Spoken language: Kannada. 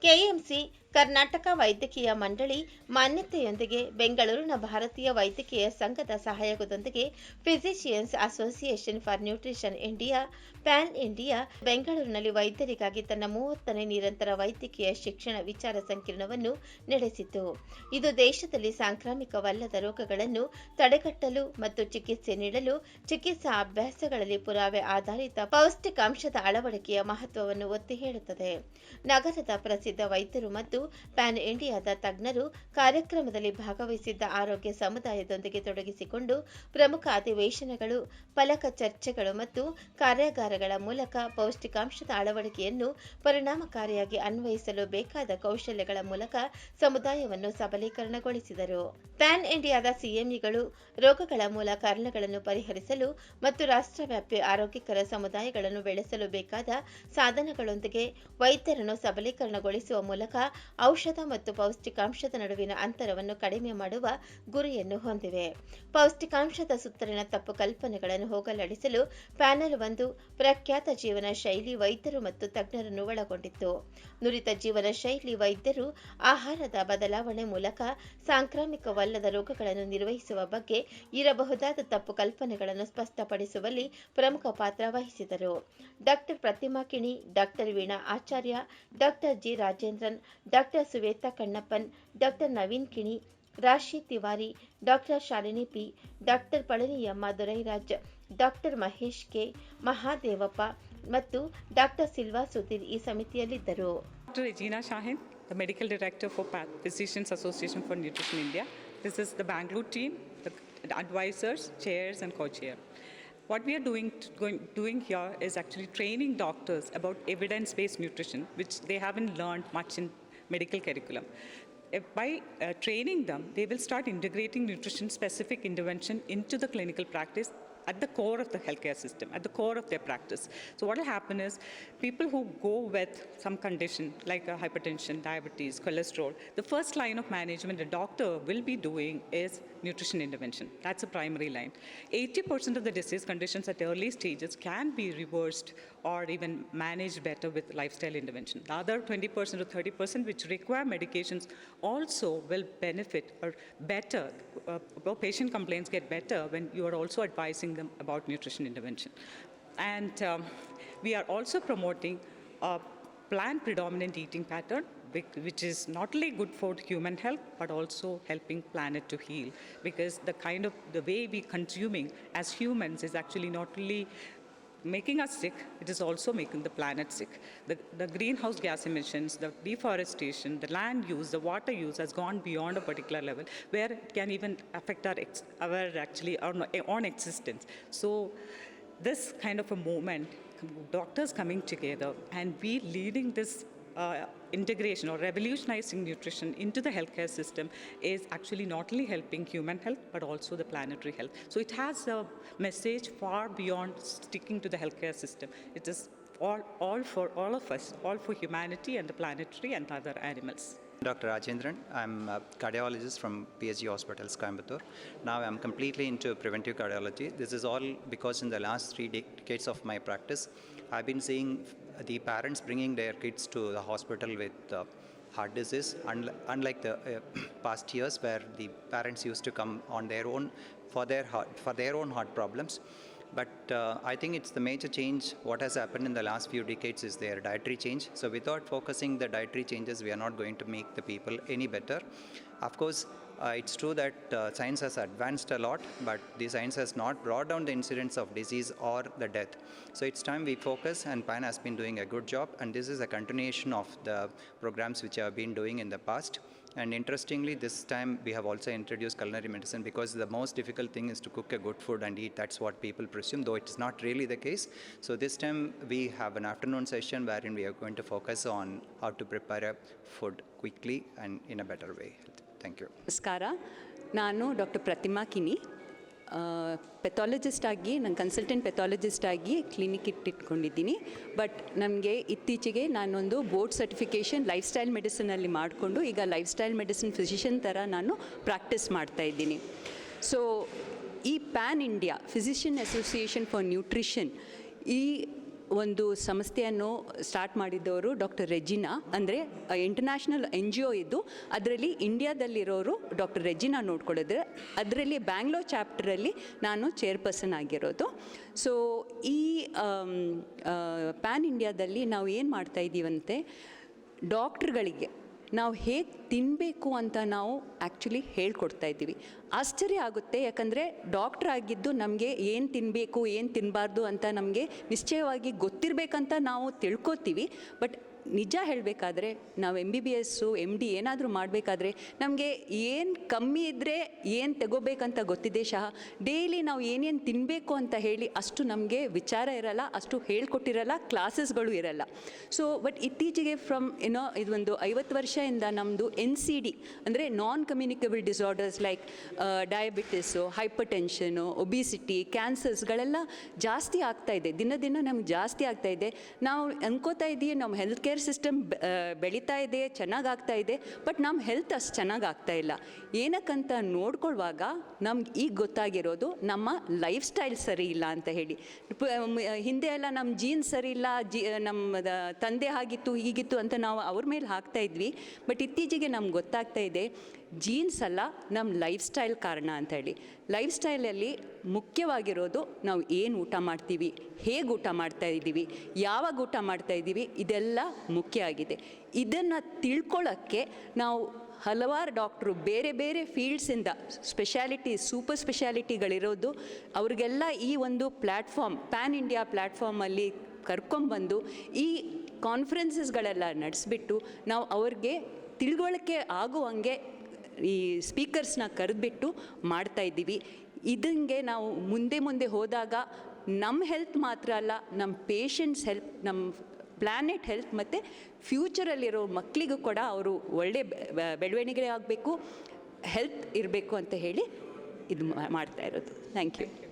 KMC。ಕರ್ನಾಟಕ ವೈದ್ಯಕೀಯ ಮಂಡಳಿ ಮಾನ್ಯತೆಯೊಂದಿಗೆ ಬೆಂಗಳೂರಿನ ಭಾರತೀಯ ವೈದ್ಯಕೀಯ ಸಂಘದ ಸಹಯೋಗದೊಂದಿಗೆ physicians association for nutrition India, pan India, ಬೆಂಗಳೂರಿನಲ್ಲಿ ವೈದ್ಯರಿಗಾಗಿ ತನ್ನ ಮೂವತ್ತನೇ ನಿರಂತರ ವೈದ್ಯಕೀಯ ಶಿಕ್ಷಣ ವಿಚಾರ ಸಂಕಿರಣವನ್ನು ನಡೆಸಿತು. ಇದು ದೇಶದಲ್ಲಿ ಸಾಂಕ್ರಾಮಿಕವಲ್ಲದ ರೋಗಗಳನ್ನು ತಡೆಗಟ್ಟಲು ಮತ್ತು ಚಿಕಿತ್ಸೆ ನೀಡಲು ಚಿಕಿತ್ಸಾ ಅಭ್ಯಾಸಗಳಲ್ಲಿ ಪುರಾವೆ ಆಧಾರಿತ ಪೌಷ್ಟಿಕಾಂಶದ ಅಳವಡಿಕೆಯ ಮಹತ್ವವನ್ನು ಒತ್ತಿ ಹೇಳುತ್ತದೆ. ನಗರದ ಪ್ರಸಿದ್ಧ ವೈದ್ಯರು ಮತ್ತು ಪ್ಯಾನ್ ಇಂಡಿಯಾದ ತಜ್ಞರು ಕಾರ್ಯಕ್ರಮದಲ್ಲಿ ಭಾಗವಹಿಸಿದ್ದ ಆರೋಗ್ಯ ಸಮುದಾಯದೊಂದಿಗೆ ತೊಡಗಿಸಿಕೊಂಡು ಪ್ರಮುಖ ಅಧಿವೇಶನಗಳು, ಫಲಕ ಚರ್ಚೆಗಳು ಮತ್ತು ಕಾರ್ಯಾಗಾರಗಳ ಮೂಲಕ ಪೌಷ್ಟಿಕಾಂಶದ ಅಳವಡಿಕೆಯನ್ನು ಪರಿಣಾಮಕಾರಿಯಾಗಿ ಅನ್ವಯಿಸಲು ಬೇಕಾದ ಕೌಶಲ್ಯಗಳ ಮೂಲಕ ಸಮುದಾಯವನ್ನು ಸಬಲೀಕರಣಗೊಳಿಸಿದರು. ಪ್ಯಾನ್ ಇಂಡಿಯಾದ ಸಿಎಂಇಗಳು ರೋಗಗಳ ಮೂಲ ಕಾರಣಗಳನ್ನು ಪರಿಹರಿಸಲು ಮತ್ತು ರಾಷ್ಟ್ರವ್ಯಾಪಿ ಆರೋಗ್ಯಕರ ಸಮುದಾಯಗಳನ್ನು ಬೆಳೆಸಲು ಬೇಕಾದ ಸಾಧನಗಳೊಂದಿಗೆ ವೈದ್ಯರನ್ನು ಸಬಲೀಕರಣಗೊಳಿಸುವ ಮೂಲಕ ಔಷಧ ಮತ್ತು ಪೌಷ್ಟಿಕಾಂಶದ ನಡುವಿನ ಅಂತರವನ್ನು ಕಡಿಮೆ ಮಾಡುವ ಗುರಿಯನ್ನು ಹೊಂದಿವೆ. ಪೌಷ್ಟಿಕಾಂಶದ ಸುತ್ತಲಿನ ತಪ್ಪು ಕಲ್ಪನೆಗಳನ್ನು ಹೋಗಲಾಡಿಸಲು ಪ್ಯಾನೆಲ್ ಒಂದು ಪ್ರಖ್ಯಾತ ಜೀವನ ಶೈಲಿ ವೈದ್ಯರು ಮತ್ತು ತಜ್ಞರನ್ನು ಒಳಗೊಂಡಿತ್ತು. ನುರಿತ ಜೀವನ ಶೈಲಿ ವೈದ್ಯರು ಆಹಾರದ ಬದಲಾವಣೆ ಮೂಲಕ ಸಾಂಕ್ರಾಮಿಕವಲ್ಲದ ರೋಗಗಳನ್ನು ನಿರ್ವಹಿಸುವ ಬಗ್ಗೆ ಇರಬಹುದಾದ ತಪ್ಪು ಕಲ್ಪನೆಗಳನ್ನು ಸ್ಪಷ್ಟಪಡಿಸುವಲ್ಲಿ ಪ್ರಮುಖ ಪಾತ್ರ ವಹಿಸಿದರು. Doctor Prathima Kini, doctor Veena Acharya, doctor G Rajendran, doctor Suvetha Kannappan doctor Naveen Kini Rashi Tiwari doctor Shalini P doctor Palaniyamma Dorairaj doctor Mahesh K Mahadevappa ಮತ್ತು ಡಾಕ್ಟರ್ ಸಿಲ್ವಾ ಸುಧೀರ್ ಈ ಸಮಿತಿಯಲ್ಲಿದ್ದರು Dr. Regina Shahin, the Medical Director for Pa- Physicians Association for Nutrition India. This is the Bangalore team, the advisors, chairs, and co-chair. What we are doing, going, doing here is actually training doctors about evidence-based nutrition, which they haven't learned much in medical curriculum. By uh, training them, they will start integrating nutrition-specific intervention into the clinical practice at the core of the healthcare system, at the core of their practice. So what will happen is people who go with some condition like hypertension, diabetes, cholesterol, the first line of management a doctor will be doing is nutrition intervention. That's a primary line. 80% of the disease conditions at early stages can be reversed or even managed better with lifestyle intervention. The other 20% or 30% which require medications also will benefit or better, uh, patient complaints get better when you are also advising them about nutrition intervention. And um, we are also promoting a plant predominant eating pattern which is not only good for human health but also helping planet to heal because the kind of the way we consuming as humans is actually not only making us sick, it is also making the planet sick. The, the greenhouse gas emissions, the deforestation, the land use, the water use has gone beyond a particular level where it can even affect our, ex, our actually our own existence. So this kind of a moment, doctors coming together and we leading this uh, integration or revolutionizing nutrition into the healthcare system is actually not only helping human health but also the planetary health. So it has a message far beyond sticking to the healthcare system. It is all, all for all of us, all for humanity and the planetary and other animals. Dr. Rajendran, I'm a cardiologist from PSG Hospitals, Coimbatore. Now I'm completely into preventive cardiology. This is all because in the last three decades of my practice, I've been seeing the parents bringing their kids to the hospital with uh, heart disease, unl- unlike the uh, past years where the parents used to come on their own for their heart, for their own heart problems. But uh, I think it's the major change. What has happened in the last few decades is their dietary change. So without focusing the dietary changes, we are not going to make the people any better. Of course, uh, it's true that uh, science has advanced a lot, but the science has not brought down the incidence of disease or the death. So it's time we focus, and PAN has been doing a good job, and this is a continuation of the programs which have been doing in the past. And interestingly, this time we have also introduced culinary medicine because the most difficult thing is to cook a good food and eat. That's what people presume, though it's not really the case. So this time we have an afternoon session wherein we are going to focus on how to prepare a food quickly and in a better way. Thank you ನಮಸ್ಕಾರ. ನಾನು ಡಾಕ್ಟರ್ ಪ್ರತಿಮಾ ಕಿನಿ. ಪೆಥಾಲಜಿಸ್ಟ್ ಆಗಿ, ನಾನು ಕನ್ಸಲ್ಟೆಂಟ್ ಪೆಥಾಲಜಿಸ್ಟ್ ಆಗಿ ಕ್ಲಿನಿಕ್ ಇಟ್ಟಿಟ್ಕೊಂಡಿದ್ದೀನಿ. ಬಟ್ ನಮಗೆ ಇತ್ತೀಚೆಗೆ ನಾನೊಂದು ಬೋರ್ಡ್ ಸರ್ಟಿಫಿಕೇಷನ್ ಲೈಫ್ ಸ್ಟೈಲ್ ಮೆಡಿಸಿನಲ್ಲಿ ಮಾಡಿಕೊಂಡು, ಈಗ ಲೈಫ್ ಸ್ಟೈಲ್ ಮೆಡಿಸಿನ್ ಫಿಸಿಷಿಯನ್ ಥರ ನಾನು ಪ್ರಾಕ್ಟೀಸ್ ಮಾಡ್ತಾ ಇದ್ದೀನಿ. ಸೊ ಈ pan India physician association for nutrition ಈ ಒಂದು ಸಂಸ್ಥೆಯನ್ನು ಸ್ಟಾರ್ಟ್ ಮಾಡಿದ್ದವರು ಡಾಕ್ಟರ್ ರೆಜಿನಾ. ಅಂದರೆ ಇಂಟರ್ನ್ಯಾಷನಲ್ ಎನ್ ಜಿ ಒ ಇದ್ದು, ಅದರಲ್ಲಿ ಇಂಡಿಯಾದಲ್ಲಿರೋರು ಡಾಕ್ಟರ್ ರೆಜಿನಾ ನೋಡ್ಕೊಳ್ಳಿದ್ರೆ, ಅದರಲ್ಲಿ ಬ್ಯಾಂಗ್ಳೂರ್ ಚಾಪ್ಟರಲ್ಲಿ ನಾನು ಚೇರ್ಪರ್ಸನ್ ಆಗಿರೋದು. ಸೊ ಈ ಪ್ಯಾನ್ ಇಂಡಿಯಾದಲ್ಲಿ ನಾವು ಏನು ಮಾಡ್ತಾ ಇದ್ದೀವಂತೆ ಡಾಕ್ಟ್ರುಗಳಿಗೆ ನಾವು ಹೇಗೆ ತಿನ್ನಬೇಕು ಅಂತ ನಾವು ಆ್ಯಕ್ಚುಲಿ ಹೇಳ್ಕೊಡ್ತಾ ಇದ್ದೀವಿ. ಆಶ್ಚರ್ಯ ಆಗುತ್ತೆ, ಯಾಕಂದರೆ ಡಾಕ್ಟ್ರ್ ಆಗಿದ್ದು ನಮಗೆ ಏನು ತಿನ್ನಬೇಕು ಏನು ತಿನ್ನಬಾರ್ದು ಅಂತ ನಮಗೆ ನಿಶ್ಚಯವಾಗಿ ಗೊತ್ತಿರಬೇಕಂತ ನಾವು ತಿಳ್ಕೊತೀವಿ. ಬಟ್ ನಿಜ ಹೇಳಬೇಕಾದ್ರೆ ನಾವು M B B S M D ಏನಾದರೂ ಮಾಡಬೇಕಾದ್ರೆ ನಮಗೆ ಏನು ಕಮ್ಮಿ ಇದ್ದರೆ ಏನು ತಗೋಬೇಕಂತ ಗೊತ್ತಿದೆ ಶಹ. ಡೈಲಿ ನಾವು ಏನೇನು ತಿನ್ನಬೇಕು ಅಂತ ಹೇಳಿ ಅಷ್ಟು ನಮಗೆ ವಿಚಾರ ಇರಲ್ಲ, ಅಷ್ಟು ಹೇಳ್ಕೊಟ್ಟಿರಲ್ಲ ಕ್ಲಾಸಸ್ಗಳು ಇರಲ್ಲ. ಸೊ ಬಟ್ ಇತ್ತೀಚೆಗೆ ಫ್ರಮ್ ಏನೋ ಇದೊಂದು ಐವತ್ತು ವರ್ಷದಿಂದ ನಮ್ಮದು ಎನ್ ಸಿ ಡಿ ಅಂದರೆ non communicable disorders like diabetes hypertension obesity ಕ್ಯಾನ್ಸರ್ಸ್ಗಳೆಲ್ಲ ಜಾಸ್ತಿ ಆಗ್ತಾ ಇದೆ. ದಿನ ದಿನ ನಮ್ಗೆ ಜಾಸ್ತಿ ಆಗ್ತಾ ಇದೆ. ನಾವು ಅನ್ಕೋತಾ ಇದ್ದೀವಿ ನಮ್ಮ ಹೆಲ್ತ್ ಕೇರ್ ಸಿಸ್ಟಮ್ ಬೆಳೀತಾ ಇದೆ ಚೆನ್ನಾಗಿ ಆಗ್ತಾ ಇದೆ ಬಟ್ ನಮ್ಮ ಹೆಲ್ತ್ ಅಷ್ಟು ಚೆನ್ನಾಗಿ ಆಗ್ತಾ ಇಲ್ಲ. ಏನಕ್ಕಂತ ನೋಡ್ಕೊಳ್ಳುವಾಗ ನಮ್ಗೆ ಈಗ ಗೊತ್ತಾಗಿರೋದು ನಮ್ಮ ಲೈಫ್ ಸ್ಟೈಲ್ ಸರಿ ಇಲ್ಲ ಅಂತ ಹೇಳಿ. ಹಿಂದೆ ಎಲ್ಲ ನಮ್ಮ ಜೀನ್ ಸರಿ ಇಲ್ಲ, ಜಿ ನಮ್ಮ ತಂದೆ ಆಗಿತ್ತು ಹೀಗಿತ್ತು ಅಂತ ನಾವು ಅವ್ರ ಮೇಲೆ ಹಾಕ್ತಾ ಇದ್ವಿ ಬಟ್ ಇತ್ತೀಚೆಗೆ ನಮ್ಗೆ ಗೊತ್ತಾಗ್ತಾ ಇದೆ ಜೀನ್ಸ್ ಅಲ್ಲ ನಮ್ಮ ಲೈಫ್ ಸ್ಟೈಲ್ ಕಾರಣ ಅಂತ ಹೇಳಿ. ಲೈಫ್ ಸ್ಟೈಲಲ್ಲಿ ಮುಖ್ಯವಾಗಿರೋದು ನಾವು ಏನು ಊಟ ಮಾಡ್ತೀವಿ, ಹೇಗೆ ಊಟ ಮಾಡ್ತಾ ಇದ್ದೀವಿ, ಯಾವಾಗ ಊಟ ಮಾಡ್ತಾ ಇದ್ದೀವಿ, ಇದೆಲ್ಲ ಮುಖ್ಯ ಆಗಿದೆ. ಇದನ್ನು ತಿಳ್ಕೊಳ್ಳೋಕ್ಕೆ ನಾವು ಹಲವಾರು ಡಾಕ್ಟ್ರು ಬೇರೆ ಬೇರೆ ಫೀಲ್ಡ್ಸಿಂದ ಸ್ಪೆಷಾಲಿಟಿ ಸೂಪರ್ ಸ್ಪೆಷಾಲಿಟಿಗಳಿರೋದು ಅವ್ರಿಗೆಲ್ಲ ಈ ಒಂದು ಪ್ಲ್ಯಾಟ್ಫಾರ್ಮ್ ಪ್ಯಾನ್ ಇಂಡಿಯಾ ಪ್ಲ್ಯಾಟ್ಫಾರ್ಮಲ್ಲಿ ಕರ್ಕೊಂಬಂದು ಈ ಕಾನ್ಫರೆನ್ಸಸ್ಗಳೆಲ್ಲ ನಡೆಸ್ಬಿಟ್ಟು ನಾವು ಅವ್ರಿಗೆ ತಿಳುವಳಿಕೆ ಆಗುವಂಗೆ ಈ ಸ್ಪೀಕರ್ಸ್ನ ಕರೆದ್ಬಿಟ್ಟು ಮಾಡ್ತಾ ಇದ್ದೀವಿ. ಇದಂಗೆ ನಾವು ಮುಂದೆ ಮುಂದೆ ಹೋದಾಗ ನಮ್ಮ ಹೆಲ್ತ್ ಮಾತ್ರ ಅಲ್ಲ ನಮ್ಮ ಪೇಷಂಟ್ಸ್ ಹೆಲ್ಪ್ ನಮ್ಮ ಪ್ಲ್ಯಾನೆಟ್ ಹೆಲ್ತ್ ಮತ್ತು ಫ್ಯೂಚರಲ್ಲಿರೋ ಮಕ್ಕಳಿಗೂ ಕೂಡ ಅವರು ಒಳ್ಳೆ ಬೆಳವಣಿಗೆ ಆಗಬೇಕು ಹೆಲ್ತ್ ಇರಬೇಕು ಅಂತ ಹೇಳಿ ಇದು ಮಾಡ್ತಾ ಇರೋದು. Thank you